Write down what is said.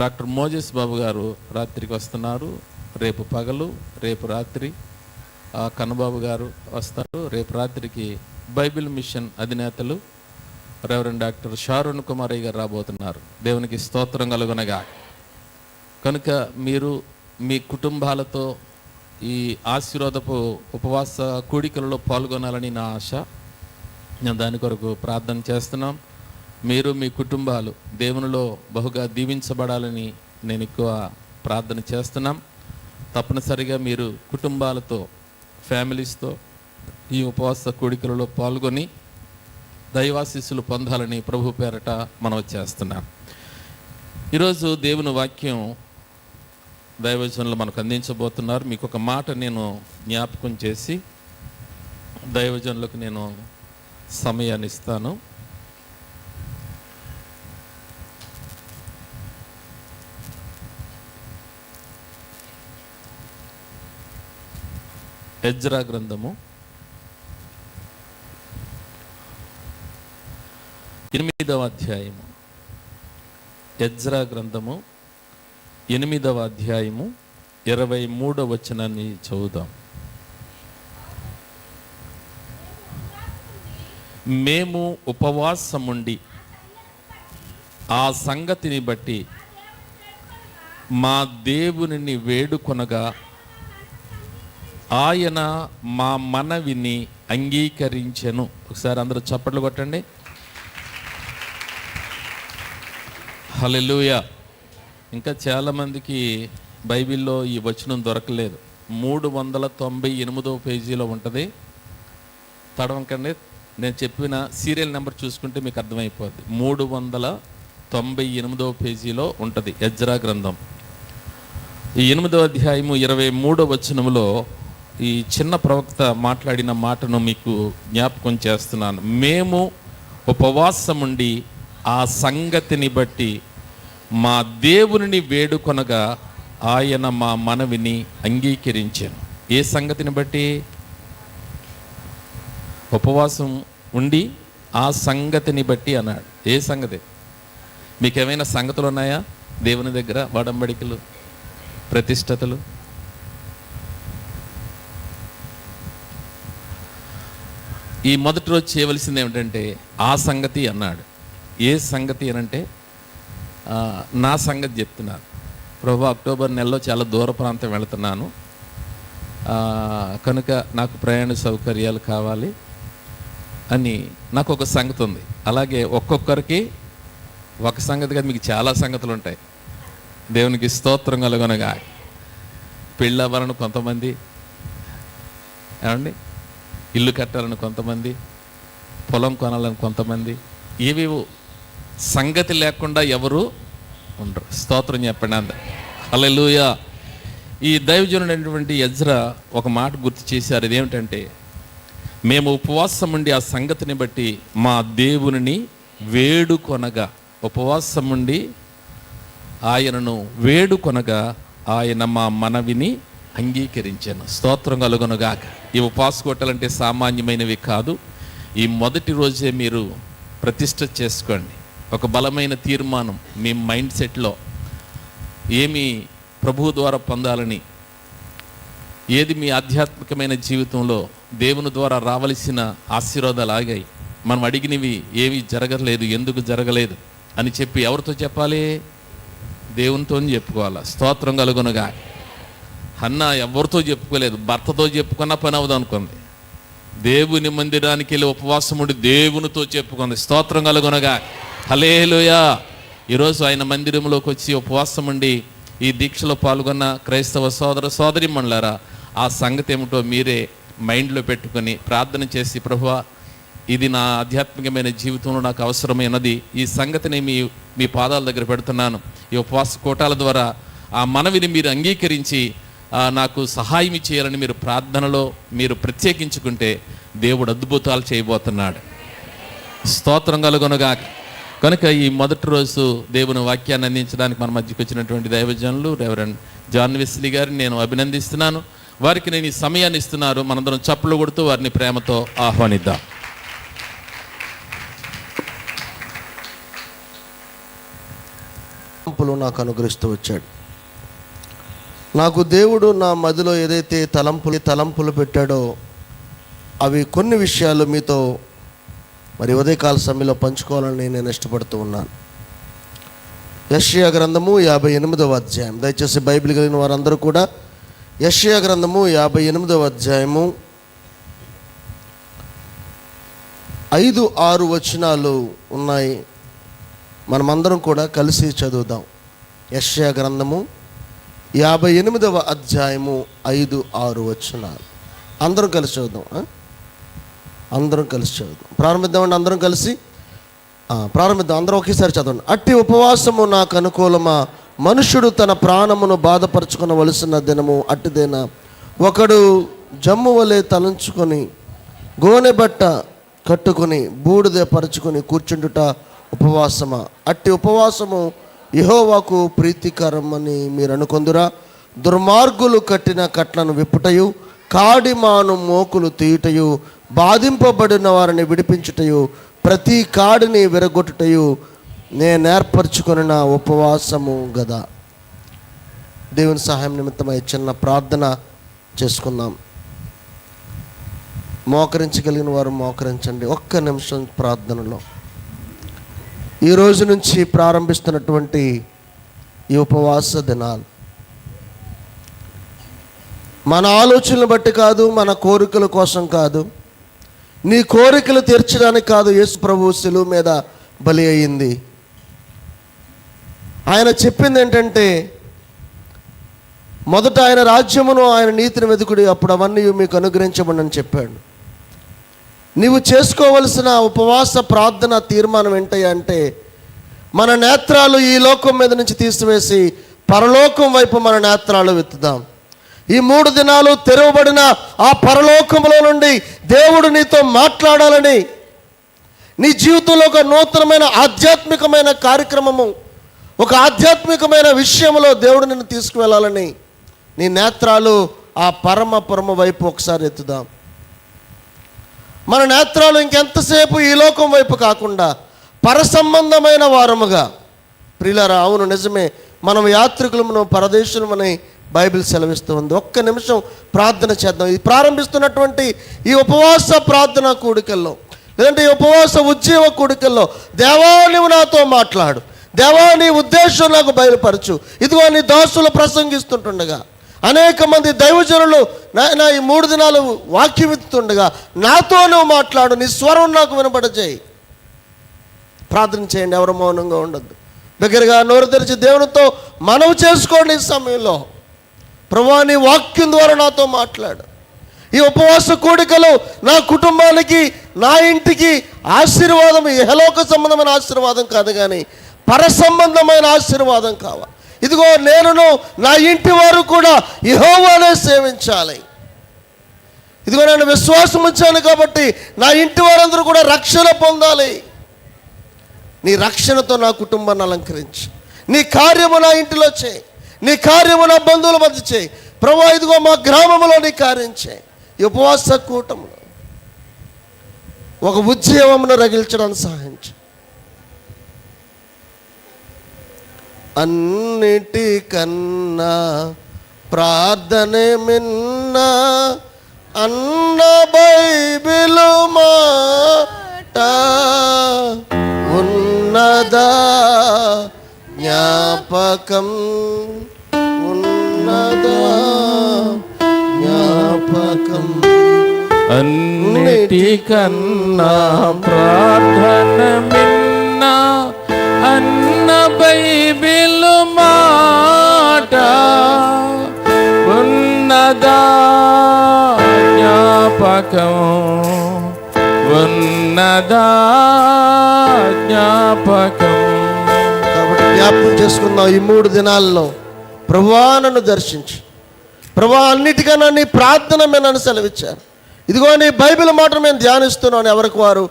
Doctor Moses బాబు గారు రాత్రికి వస్తున్నారు. రేపు పగలు రేపు రాత్రి కన్నబాబు గారు వస్తారు. రేపు రాత్రికి బైబిల్ మిషన్ అధినేతలు రెవరెండ్ డాక్టర్ షారుణ్ కుమారయ్య గారు రాబోతున్నారు. దేవునికి స్తోత్రం కలుగునగా. కనుక మీరు మీ కుటుంబాలతో ఈ ఆశీర్వాదపు ఉపవాస కూడికలలో పాల్గొనాలని నా ఆశ. నేను దాని కొరకు ప్రార్థన చేస్తున్నాం. మీరు మీ కుటుంబాలు దేవునిలో బహుగా దీవించబడాలని నేను ఎక్కువ ప్రార్థన చేస్తున్నాం. తప్పనిసరిగా మీరు కుటుంబాలతో ఫ్యామిలీస్తో ఈ ఉపవాస కూడికలలో పాల్గొని దైవాశీస్సులు పొందాలని ప్రభు పేరట మనం చేస్తున్నాం. ఈరోజు దేవుని వాక్యం దైవజనులు మనకు అందించబోతున్నారు. మీకు ఒక మాట నేను జ్ఞాపకం చేసి దైవజనులకు నేను సమయాన్ని ఇస్తాను. ఎజ్రా గ్రంథము. ఎనిమిదవ అధ్యాయము. ఎజ్రా గ్రంథము ఎనిమిదవ అధ్యాయము ఇరవై మూడవ వచనాన్ని చదువుదాం. మేము ఉపవాసముండి ఆ సంగతిని బట్టి మా దేవునిని వేడుకొనగా ఆయన మా మనవిని అంగీకరించెను. ఒకసారి అందరూ చప్పట్లు కొట్టండి. హల్లెలూయా. ఇంకా చాలామందికి బైబిల్లో ఈ వచనం దొరకలేదు. మూడు వందల తొంభై ఎనిమిదవ పేజీలో ఉంటుంది. తడవకండి. నేను చెప్పిన సీరియల్ నెంబర్ చూసుకుంటే మీకు అర్థమైపోద్ది. మూడు వందల తొంభై ఎనిమిదవ పేజీలో ఉంటుంది. ఎజ్రా గ్రంథం. ఈ ఎనిమిదవ అధ్యాయము ఇరవై మూడో వచనములో ఈ చిన్న ప్రవక్త మాట్లాడిన మాటను మీకు జ్ఞాపకం చేస్తున్నాను. మేము ఉపవాసం ఉండి ఆ సంగతిని బట్టి మా దేవుని వేడుకొనగా ఆయన మా మనవిని అంగీకరించాను. ఏ సంగతిని బట్టి? ఉపవాసం ఉండి ఆ సంగతిని బట్టి అన్నాడు. ఏ సంగతి? మీకు ఏమైనా సంగతులు ఉన్నాయా దేవుని దగ్గర వడంబడికలు ప్రతిష్టతలు? ఈ మొదటి రోజు చేయవలసింది ఏమిటంటే ఆ సంగతి అన్నాడు. ఏ సంగతి అనంటే నా సంగతి చెప్తున్నాను. ప్రభు అక్టోబర్ నెలలో చాలా దూర ప్రాంతం వెళుతున్నాను. కనుక నాకు ప్రయాణ సౌకర్యాలు కావాలి అని నాకు ఒక సంగతి ఉంది. అలాగే ఒక్కొక్కరికి ఒక సంగతి కాదు మీకు చాలా సంగతులు ఉంటాయి. దేవునికి స్తోత్రం కలుగునగా పెళ్ళవ్వాలని కొంతమంది ఏమండి? ఇల్లు కట్టాలని కొంతమంది పొలం కొనాలని కొంతమంది ఏవేవో సంగతి లేకుండా ఎవరు ఉండరు. స్తోత్రం చెప్పండి అంద అల్లెలుయా ఈ దైవజనుడైనటువంటి యజ్ర ఒక మాట గుర్తు చేశారు. ఇదేమిటంటే మేము ఉపవాసం ఉండి ఆ సంగతిని బట్టి మా దేవునిని వేడుకొనగా ఉపవాసం ఉండి ఆయనను వేడుకొనగా ఆయన మా మనవిని అంగీకరించాను. స్తోత్రం కలుగునుగాక. ఈ ఉపవాసకోటలంటే సామాన్యమైనవి కాదు. ఈ మొదటి రోజే మీరు ప్రతిష్ట చేసుకోండి. ఒక బలమైన తీర్మానం మీ మైండ్ సెట్లో ఏమి ప్రభువు ద్వారా పొందాలని ఏది మీ ఆధ్యాత్మికమైన జీవితంలో దేవుని ద్వారా రావలసిన ఆశీర్వాదాలు ఆగాయి మనం అడిగినవి ఏమి జరగలేదు ఎందుకు జరగలేదు అని చెప్పి ఎవరితో చెప్పాలి? దేవునితో చెప్పుకోవాలి? స్తోత్రం కలుగునుగా అన్న ఎవరితో చెప్పుకోలేదు భర్తతో చెప్పుకున్న పని అవదు అనుకుంది. దేవుని మందిరానికి వెళ్ళి ఉపవాసం ఉండి దేవునితో చెప్పుకుంది. స్తోత్రం కలుగునగా. హలేలుయా ఈరోజు ఆయన మందిరంలోకి వచ్చి ఉపవాసం ఉండి ఈ దీక్షలో పాల్గొన్న క్రైస్తవ సోదర సోదరి ఆ సంగతి ఏమిటో మీరే మైండ్లో పెట్టుకొని ప్రార్థన చేసి ప్రభువా ఇది నా ఆధ్యాత్మికమైన జీవితంలో నాకు అవసరమైనది. ఈ సంగతిని మీ మీ పాదాల దగ్గర పెడుతున్నాను. ఈ ఉపవాస కోటాల ద్వారా ఆ మనవిని మీరు అంగీకరించి నాకు సహాయం చేయాలని మీరు ప్రార్థనలో మీరు ప్రత్యేకించుకుంటే దేవుడు అద్భుతాలు చేయబోతున్నాడు. స్తోత్రం కలుగొనగా కనుక ఈ మొదటి రోజు దేవుని వాక్యాన్ని అందించడానికి మన మధ్యకి వచ్చినటువంటి దైవజనులు రెవరెండ్ జాన్ వెస్లీ గారిని నేను అభినందిస్తున్నాను. వారికి నేను ఈ సమయాన్ని ఇస్తున్నారు. మనందరం చప్పులు కొడుతూ వారిని ప్రేమతో ఆహ్వానిద్దాం. నాకు అనుగ్రహిస్తూ వచ్చాడు. నాకు దేవుడు నా మదిలో ఏదైతే తలంపులు తలంపులు పెట్టాడో అవి కొన్ని విషయాలు మీతో మరి ఉదయకాల సమయంలో పంచుకోవాలని నేను ఇష్టపడుతూ ఉన్నాను. యష్యా గ్రంథము యాభై ఎనిమిదవ అధ్యాయం. దయచేసి బైబిల్ కలిగిన వారందరూ కూడా యష్యా గ్రంథము యాభై ఎనిమిదవ అధ్యాయము ఐదు ఆరు వచనాలు ఉన్నాయి. మనమందరం కూడా కలిసి చదువుదాం. యష్యా గ్రంథము యాభై ఎనిమిదవ అధ్యాయము ఐదు ఆరు వచ్చిన అందరం కలిసి చదువుదాం అందరం కలిసి చదువుదాం. ప్రారంభిద్దామండి అందరం కలిసి? ప్రారంభిద్దాం. అందరం ఒకేసారి చదవండి. అట్టి ఉపవాసము నాకు అనుకూలమా? మనుషుడు తన ప్రాణమును బాధపరచుకునవలసిన దినము అట్టిదేనా? ఒకడు జమ్ము వలె తలంచుకొని గోనె బట్ట కట్టుకొని బూడిద పరుచుకొని కూర్చుండుట ఉపవాసమా? అట్టి ఉపవాసము ఇహోవాకు ప్రీతికరం అని మీరు అనుకుందురా దుర్మార్గులు కట్టిన కట్లను విప్పుటయు కాడిమాను మోకులు తీయుటయు బాధింపబడిన వారిని విడిపించుటయు ప్రతి కాడిని విరగొట్టుటయు నేను ఏర్పరచుకున్న నా ఉపవాసము గదా. దేవుని సహాయం నిమిత్తమై చిన్న ప్రార్థన చేసుకుందాం. మోకరించగలిగిన వారు మోకరించండి. ఒక్క నిమిషం ప్రార్థనలో. ఈ రోజు నుంచి ప్రారంభిస్తున్నటువంటి ఈ ఉపవాస దినాలు. మన ఆలోచనలు బట్టి కాదు మన కోరికల కోసం కాదు నీ కోరికలు తీర్చడానికి కాదు యేసు ప్రభు సెలువు మీద బలి అయింది. ఆయన చెప్పింది ఏంటంటే మొదట ఆయన రాజ్యమును ఆయన నీతిని వెతుకుడి అప్పుడు అవన్నీ మీకు అనుగ్రహించమని చెప్పాడు. నీవు చేసుకోవలసిన ఉపవాస ప్రార్థన తీర్మానం ఏంటంటే మన నేత్రాలు ఈ లోకం మీద నుంచి తీసివేసి పరలోకం వైపు మన నేత్రాలు వెతుదాం. ఈ మూడు దినాలు తెరవబడిన ఆ పరలోకంలో నుండి దేవుడు నీతో మాట్లాడాలని నీ జీవితంలో ఒక నూతనమైన ఆధ్యాత్మికమైన కార్యక్రమము ఒక ఆధ్యాత్మికమైన విషయంలో దేవుడు నిన్ను తీసుకువెళ్ళాలని నీ నేత్రాలు ఆ పరమ పరమ వైపు ఒకసారి ఎత్తుదాం. మన నేత్రాలు ఇంకెంతసేపు ఈ లోకం వైపు కాకుండా పరసంబంధమైన వారముగా. ప్రిలరా అవును నిజమే. మనం యాత్రికులమును పరదేశులమని బైబిల్ సెలవిస్తూ ఉంది. ఒక్క నిమిషం ప్రార్థన చేద్దాం. ఇది ప్రారంభిస్తున్నటువంటి ఈ ఉపవాస ప్రార్థన కూడికల్లో లేదంటే ఈ ఉపవాస ఉద్యమ కూడికల్లో దేవా నాతో మాట్లాడు. దేవా నీ ఉద్దేశం నాకు బయలుపరచు. ఇదిగో నీ దాసులు ప్రసంగిస్తుంటుండగా అనేక మంది దైవజనులు నా ఈ మూడు దినాలు వాక్యం ఎత్తుండగా నాతో నువ్వు మాట్లాడు నీ స్వరం నాకు వినపడచేయి ప్రార్థన చేయండి ఎవరు మౌనంగా ఉండద్దు. దగ్గరగా నోరు తెరిచి దేవునితో మనవి చేసుకోండి ఈ సమయంలో. ప్రభా నీ వాక్యం ద్వారా నాతో మాట్లాడు. ఈ ఉపవాస కూడికలు నా కుటుంబానికి నా ఇంటికి ఆశీర్వాదం ఇహలోక సంబంధమైన ఆశీర్వాదం కాదు కానీ పర సంబంధమైన ఆశీర్వాదం కావాలి. ఇదిగో నేనును నా ఇంటి వారు కూడా యెహోవానే సేవించాలి. ఇదిగో నేను విశ్వాసం ఉంచాను కాబట్టి నా ఇంటి వారందరూ కూడా రక్షణ పొందాలి. నీ రక్షణతో నా కుటుంబాన్ని అలంకరించి నీ కార్యము నా ఇంటిలో చేయి నీ కార్యము నా బంధువుల మధ్య చేయి. ప్రభా ఇదిగో మా గ్రామంలో నీ కార్యం చేయి. ఉపవాస కూటములో ఒక ఉద్యమమును రగిల్చడానికి సహాయం అన్నిటికన్నా ప్రార్థనే మిన్నా అన్న బైబిలు మాట ఉన్నదా జ్ఞాపకం? ఉన్నదా జ్ఞాపకం? అన్నిటికన్నా ప్రార్థన మిన్న అన్న బైబిలు మాట ఉన్నదా జ్ఞాపకం? ఉన్నదా జ్ఞాపకం? కాబట్టి జ్ఞాపకం చేసుకుందాం ఈ మూడు దినాల్లో. ప్రభా నన్ను దర్శించు. ప్రభా అన్నిటికన్నా నీ ప్రార్థన మేము నన్ను సెలవిచ్చారు. ఇదిగో నీ బైబిల్ మాట మేము ధ్యానిస్తున్నాను ఎవరికి వారు